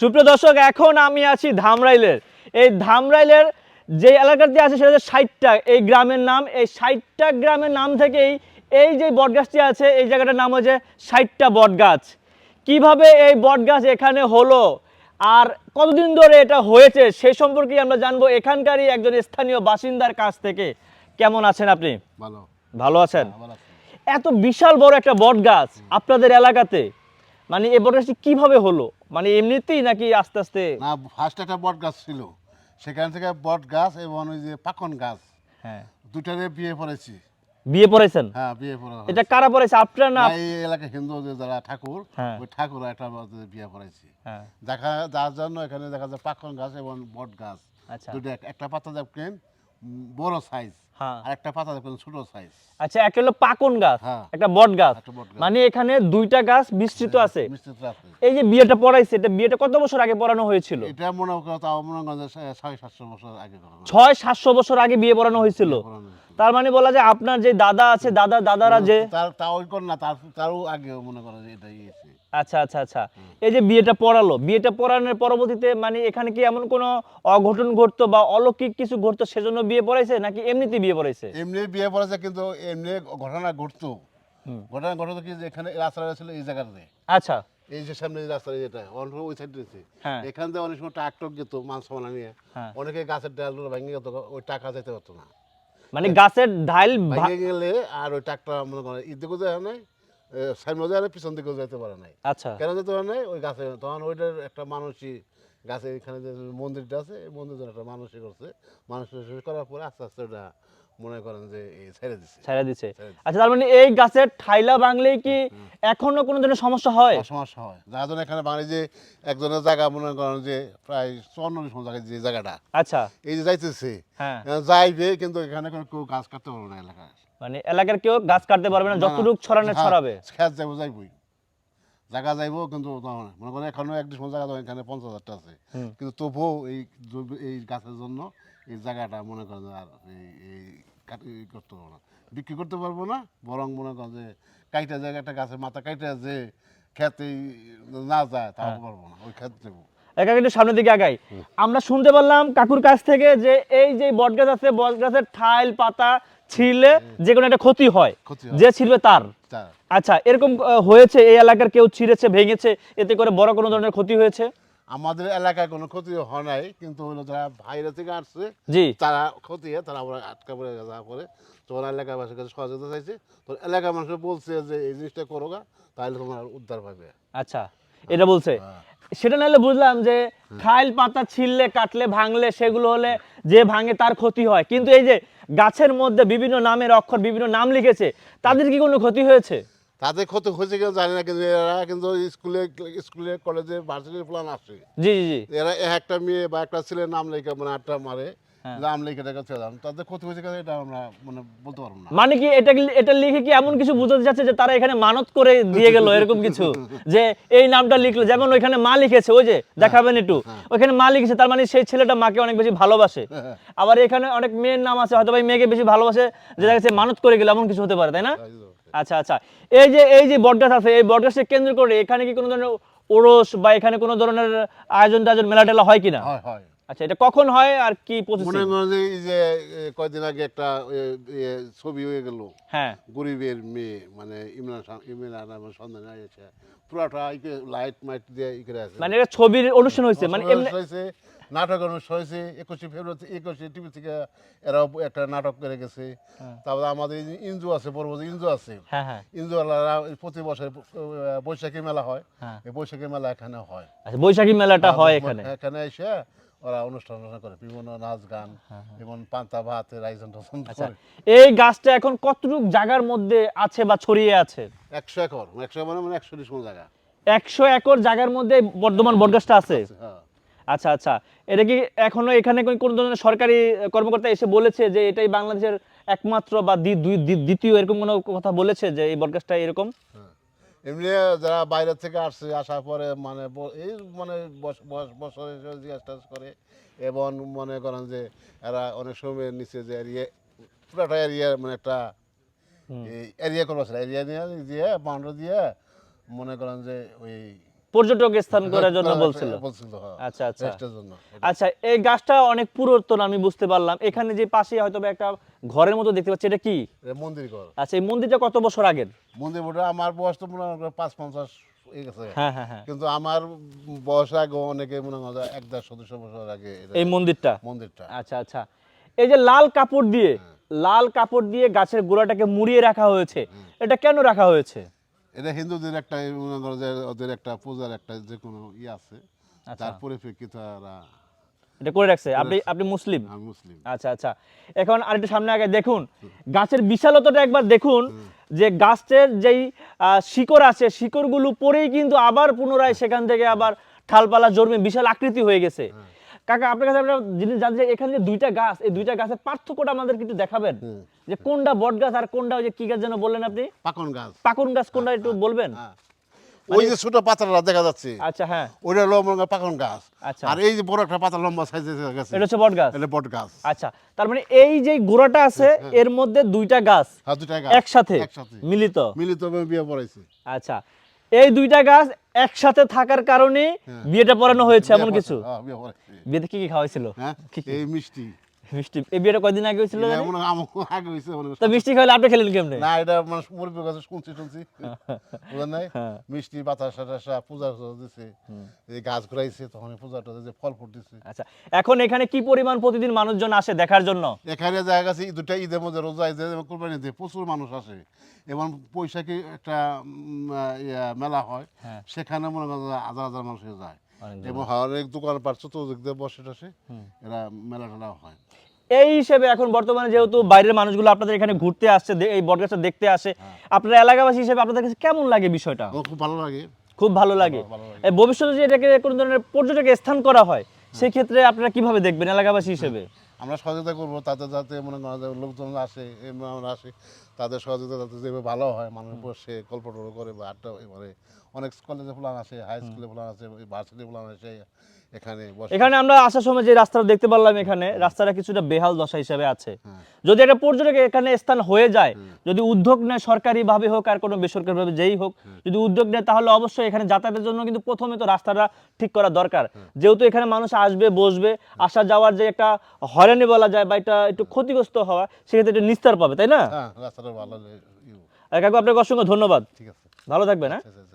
সুপ্রিয় দর্শক এখন আমি আছি ধামরাইলের। এই ধামরাইলের যে এলাকাটি আছে সেটা হচ্ছে ষাটটা এই গ্রামের নাম। এই ষাটটা গ্রামের নাম থেকেই এই যে বটগাছটি আছে এই জায়গাটার নাম হচ্ছে ষাটটা বটগাছ। কীভাবে এই বটগাছ এখানে হলো আর কতদিন ধরে এটা হয়েছে সেই সম্পর্কে আমরা জানব এখানকারই একজন স্থানীয় বাসিন্দার কাছ থেকে। কেমন আছেন আপনি? ভালো। ভালো আছেন? এত বিশাল বড় একটা বট গাছ আপনাদের এলাকাতে। মানে এই বট গাছটি কীভাবে হলো? মানে এমনিতেই নাকি আস্তে আস্তে? না ফার্স্ট একটা বট গাছ ছিল। সেখান থেকে বট গাছ এবং ওই যে পাকন গাছ হ্যাঁ। দুটারে বিয়ে পড়েছি। বিয়ে পড়েছেন? হ্যাঁ বিয়ে পড়া এটা কারা পড়েছে আপনার না? এই এলাকা হিন্দু যে যারা ঠাকুর হ্যাঁ। ওই ঠাকুর একটা বিয়ে পড়াইছি হ্যাঁ। দেখা যার জন্য এখানে দেখা যায় পাকন গাছ এবং বট গাছ। আচ্ছা। দুটো এক- একটা পাতা দেখবেন বড় সাইজ আর একটা পাতা দেখবেন ছোট সাইজ আচ্ছা একটা হলো পাকন গাছ হ্যাঁ। একটা বট গাছ। একটা বট গাছ। মানে এখানে দুইটা গাছ বিস্তৃত আছে। এই যে বিয়েটা পড়াইছে এটা বিয়েটা কত বছর আগে পড়ানো হয়েছিল? এটা মনে করো তাও মনে ছয় সাতশো বছর আগে ছয় সাতশো বছর আগে বিয়ে পড়ানো হয়েছিল। তার মানে বলা যায় আপনার যে দাদা আছে দাদা দাদারা যে তার তাও ওই কর না তার তারও আগে মনে যে এটা আচ্ছা আচ্ছা আচ্ছা। এই যে বিয়েটা পড়ালো বিয়েটা পড়ানোর পরবর্তীতে মানে এখানে কি এমন কোনো অঘটন ঘটতো বা অলৌকিক কিছু ঘটতো সেজন্য বিয়ে পড়াইছে নাকি এমনিতে বিয়ে পড়াইছে এমনি বিয়ে পড়েছে কিন্তু এমনি ঘটনা ঘটতো। ঘটনা ঘটতো কি এখানে রাস্তাটা ছিল এই জায়গাতে আচ্ছা। এই যে সামনে রাস্তা যেটা অন্য ওই সাইড রয়েছে। হ্যাঁ। এখান থেকে অনেক সময় ট্রাক টক যেত মাছ সামানা নিয়ে হ্যাঁ। অনেকে গাছের ডাল ভেঙে যেত ওই টাকা যেতে পারতো না। মানে গাছের ভা- ভেঙে গেলে আর ওই ট্রাকটা মনে করেন ঈদ দিকেও যায় নাই সামনে যায় পিছন দিকেও যেতে পারে নাই। আচ্ছা। কেন যেতে পারে নাই? ওই গাছে তখন ওইটার একটা মানুষই গাছে এখানে যে মন্দিরটা আছে এই মন্দিরটা একটা মানুষই করছে। মানুষ করার পরে আস্তে আস্তে ওটা মনে করেন যে ছেড়ে দিছে। ছেড়ে দিছে। আচ্ছা তার মানে এই গাছের ঠাইলা ভাঙলেই কি এখনও কোনো ধরনের সমস্যা হয়? সমস্যা হয়। যার জন্য এখানে বাঙালি যে একজনের জায়গা মনে করেন যে প্রায় চুয়ান্ন জায়গায় যে জায়গাটা আচ্ছা। এই যে যাইতেছে হ্যাঁ। যাইবে কিন্তু এখানে কেউ গাছ কাটতে পারবে না এলাকায়। মানে এলাকার কেউ গাছ কাটতে পারবে না যতটুক ছড়ানো হ্যাঁ, ছড়াবে। খেত যাইবো যাইবই। জায়গা যাইবো কিন্তু মনে করেন এখনও এক ডিসমান জায়গা এখানে পঞ্চাশ হাজারটা আছে। কিন্তু তবুও এই এই গাছের জন্য এই জায়গাটা মনে করেন আর এই করতে পারব না। বিক্রি করতে পারব না বরং মনে করেন যে কাইটা জায়গাটা গাছের মাথা কাইটা যে খেতে না যায় তাও হ্যাঁ। পারব না ওই খেত দেবো একা কিন্তু সামনের দিকে আগাই। আমরা শুনতে পারলাম কাকুর কাছ থেকে যে এই যে বটগাছ আছে বটগাছের ঠাইল পাতা ছিঁড়লে যে কোনো একটা ক্ষতি হয় যে ছিঁড়বে তার। আচ্ছা এরকম হয়েছে এই এলাকার কেউ ছিঁড়েছে ভেঙেছে এতে করে বড় কোনো ধরনের ক্ষতি হয়েছে? আমাদের এলাকায় কোনো ক্ষতি হয় নাই কিন্তু হলো যারা বাইরে থেকে আসছে জি। তারা ক্ষতি হয় তারা আবার আটকা পড়ে গেছে পরে তোমার এলাকাবাসীর কাছে সহযোগিতা চাইছে। তো এলাকার মানুষ বলছে যে এই জিনিসটা করো গা তাহলে তোমার উদ্ধার পাবে। আচ্ছা এটা বলছে। হ্যাঁ। সেটা নাহলে বুঝলাম যে খাইল পাতা ছিঁড়লে কাটলে ভাঙলে সেগুলো হলে যে ভাঙে তার ক্ষতি হয়। কিন্তু এই যে গাছের মধ্যে বিভিন্ন নামের অক্ষর বিভিন্ন নাম লিখেছে তাদের কি কোনো ক্ষতি হয়েছে? তাদের ক্ষতি হয়েছে কেউ জানি না কিন্তু এরা কিন্তু স্কুলে স্কুলে কলেজে ভার্সিটির প্ল্যান আসে জি জি এরা একটা মেয়ে বা একটা ছেলের নাম লেখা মানে আটটা মারে হ্যাঁ। নাম লেখে দাম তাদের ক্ষতি হয়েছে কেন এটা আমরা মানে বলতে পারব না। মানে কি এটা এটা লিখে কি এমন কিছু বোঝাতে যাচ্ছে যে তারা এখানে মানত করে দিয়ে গেল এরকম কিছু? যে এই নামটা লিখলো যেমন ওইখানে মা লিখেছে ওই যে দেখাবেন একটু। ওইখানে মা লিখেছে তার মানে সেই ছেলেটা মাকে অনেক বেশি ভালোবাসে। আবার এখানে অনেক মেয়ের নাম আছে হয়তো ভাই মেয়েকে বেশি ভালোবাসে যে দেখা মানত করে গেল এমন কিছু হতে পারে তাই না? আচ্ছা আচ্ছা। এই যে এই যে বটগাছ আছে এই বটগাছকে কেন্দ্র করে এখানে কি কোনো ধরনের ওরস বা এখানে কোনো ধরনের আয়োজন টায়োজন মেলা টেলা হয় কিনা? হয় হয়। আচ্ছা এটা কখন হয় আর কি প্রসেসিং মনে এই যে কয়দিন আগে একটা ছবি হয়ে গেল। হ্যাঁ। গরিবের মেয়ে মানে ইমরান ইমরান আমার সন্ধান আছে পুরাটা লাইট মাইট দিয়ে ই করে আছে। মানে এটা ছবির অনুষ্ঠান হয়েছে মানে হয়েছে নাটক অনুষ্ঠান হয়েছে একুশে ফেব্রুয়ারি একুশে টিভি থেকে এরাও একটা নাটক করে গেছে। তারপরে আমাদের ইঞ্জু আছে বড় ইঞ্জু আছে। হ্যাঁ হ্যাঁ। প্রতি বছর বৈশাখী মেলা হয়। হ্যাঁ। এই বৈশাখী মেলা এখানে হয়। আচ্ছা বৈশাখী মেলাটা হয় এখানে? এখানে এসে ওরা অনুষ্ঠান করে বিভিন্ন নাচ গান এবং পান্তা ভাত আয়োজন টায়োজন হ্যাঁ, আচ্ছা করে। এই গাছটা এখন কতটুকু জায়গার মধ্যে আছে বা ছড়িয়ে আছে? একশো একর একশো মানে মানে একশো জায়গা। একশো একর জায়গার মধ্যে বর্ধমান বটগাছটা আছে হ্যাঁ। আচ্ছা আচ্ছা। এটা কি এখনও এখানে কোন- কোন ধরনের সরকারি কর্মকর্তা এসে বলেছে যে এটাই বাংলাদেশের একমাত্র বা দ্বিতীয় এরকম কোনো কথা বলেছে যে এই বটগাছটা এরকম? হ্যাঁ। এমনি যারা বাইরে থেকে আসছে আসার পরে মানে এই মানে বছরে জিজ্ঞাসা টিজ্ঞাসা করে এবং মনে করেন যে এরা অনেক সময় নিচে যে এরিয়া পুরাটা এরিয়া মানে একটা এই এরিয়া করব এরিয়া নিয়ে দিয়ে বাউন্ডারি দিয়ে মনে করেন যে ওই পর্যটক স্থান করার জন্য হ্যাঁ, বলছিল। হ্যাঁ। আচ্ছা আচ্ছা। আচ্ছা এই গাছটা অনেক পুরাতন আমি বুঝতে পারলাম। এখানে যে পাশে হয়তো একটা ঘরের মতো দেখতে পাচ্ছি এটা কি? মন্দির ঘর। আচ্ছা এই মন্দিরটা কত বছর আগের? মন্দির আমার বয়স তো মনে হয় পাঁচ পঞ্চাশ হ্যাঁ হ্যাঁ হ্যাঁ কিন্তু আমার বয়স আগে অনেকে মনে হয় এক দেড়শো দুশো বছর আগে এই মন্দিরটা? মন্দিরটা। আচ্ছা আচ্ছা। এই যে লাল কাপড় দিয়ে লাল কাপড় দিয়ে গাছের গোড়াটাকে মুড়িয়ে রাখা হয়েছে এটা কেন রাখা হয়েছে? এটা হিন্দুদের একটা মনে করো যে ওদের একটা পূজার একটা যে কোনো ইয়ে আছে আচ্ছা। তার পরিপ্রেক্ষিতে ওরা এটা করে রাখছে। আপনি আপনি মুসলিম? আমি মুসলিম। আচ্ছা আচ্ছা। এখন আরেকটু সামনে আগে দেখুন গাছের বিশালতাটা একবার দেখুন যে গাছের যেই শিকড় আছে শিকড়গুলো পরেই কিন্তু আবার পুনরায় সেখান থেকে আবার ঠালপালা জন্মে বিশাল আকৃতি হয়ে গেছে। কাকা আপনার কাছে একটা জিনিস জানতে চাই, এখানে যে দুইটা গাছ এই দুইটা গাছের পার্থক্যটা আমাদের কিন্তু দেখাবেন। যে কোনটা বট গাছ আর কোনটা ওই যে কি গাছ যেন বললেন আপনি? পাকন গাছ। পাকুন গাছ কোনটা একটু বলবেন? হ্যাঁ। ওই যে ছোট পাতাটা দেখা যাচ্ছে। আচ্ছা হ্যাঁ। মনে করো পাকন গাছ। আচ্ছা। আর এই যে বড় একটা পাতা লম্বা সাইজে গেছে। এটা হচ্ছে বট গাছ? এটা বট গাছ। আচ্ছা তার মানে এই যে গোড়াটা আছে এর মধ্যে দুইটা গাছ হ্যাঁ দুটা গাছ। একসাথে মিলিত? মিলিত ভাবে বিয়ে পড়াইছে। আচ্ছা এই দুইটা গাছ একসাথে থাকার কারণে বিয়েটা পড়ানো হয়েছে এমন কিছু? হ্যাঁ। বিয়েতে কি কি খাওয়াইছিল? হ্যাঁ? এই মিষ্টি। মিষ্টি। এই বিয়েটা কয়দিন আগে হয়েছিল জানি? এমন আগে হয়েছে মনে তো মিষ্টি আপনি খেলেন কেমনে? না এটা মানে মুরব্বীর কাছে শুনছি শুনছি। বুঝলেন নাই? হ্যাঁ। মিষ্টি বাতাসা টাসা পূজা দিছে। এই গাছ ঘুরাইছে তখন এই পূজা টুজা যে ফল আচ্ছা এখন এখানে কি পরিমাণ প্রতিদিন মানুষজন আসে দেখার জন্য? এখানে জায়গা আছে দুটা ঈদের মধ্যে রোজা ঈদে কোরবানি দিয়ে প্রচুর মানুষ আসে। এবং বৈশাখী একটা মেলা হয়। হ্যাঁ। সেখানে মনে করেন হাজার হাজার মানুষ যায়। এবং দোকান চতুর্দিক দিয়ে বসে টসে এরা মেলা টেলা হয়। এই হিসেবে এখন বর্তমানে যেহেতু বাইরের মানুষগুলো আপনাদের এখানে ঘুরতে আসছে এই বটগাছটা দেখতে আসে হ্যাঁ। আপনারা এলাকাবাসী হিসেবে আপনাদের কাছে কেমন লাগে বিষয়টা? খুব ভালো লাগে। খুব ভালো লাগে। ভবিষ্যতে যে এটাকে কোনো ধরনের পর্যটক স্থান করা হয় সেই ক্ষেত্রে আপনারা কীভাবে দেখবেন এলাকাবাসী হিসেবে? আমরা সহযোগিতা করব তাতে যাতে মনে লোকজন আসে আমরা আসে। তাদের সহযোগিতা যাতে যেভাবে ভালো হয় মানুষ বসে গল্প টল্প করে বা আড্ডা মানে অনেক কলেজে ফুলান আসে হাই স্কুলে ফুলান আসে ভার্সিটি ফুলান আসে এখানে এখানে আমরা আসার সময় যে রাস্তাটা দেখতে পারলাম এখানে রাস্তাটা কিছুটা বেহাল দশা হিসেবে আছে। হ্যাঁ। যদি একটা পর্যটক এখানে স্থান হয়ে যায় যদি উদ্যোগ নেয় সরকারি ভাবে হোক আর কোনো বেসরকারি ভাবে যেই হোক যদি উদ্যোগ নেয় তাহলে অবশ্যই এখানে যাতায়াতের জন্য কিন্তু প্রথমে তো রাস্তাটা ঠিক করা দরকার। যেহেতু এখানে মানুষ আসবে বসবে আসা যাওয়ার যে একটা হয়রানি বলা যায় বা এটা একটু ক্ষতিগ্রস্ত হওয়া সেক্ষেত্রে একটু নিস্তার পাবে তাই না? হ্যাঁ রাস্তাটা ভালো কাকু আপনাকে অসংখ্য ধন্যবাদ। ঠিক আছে। ভালো থাকবেন হ্যাঁ? আচ্ছা, আচ্ছা,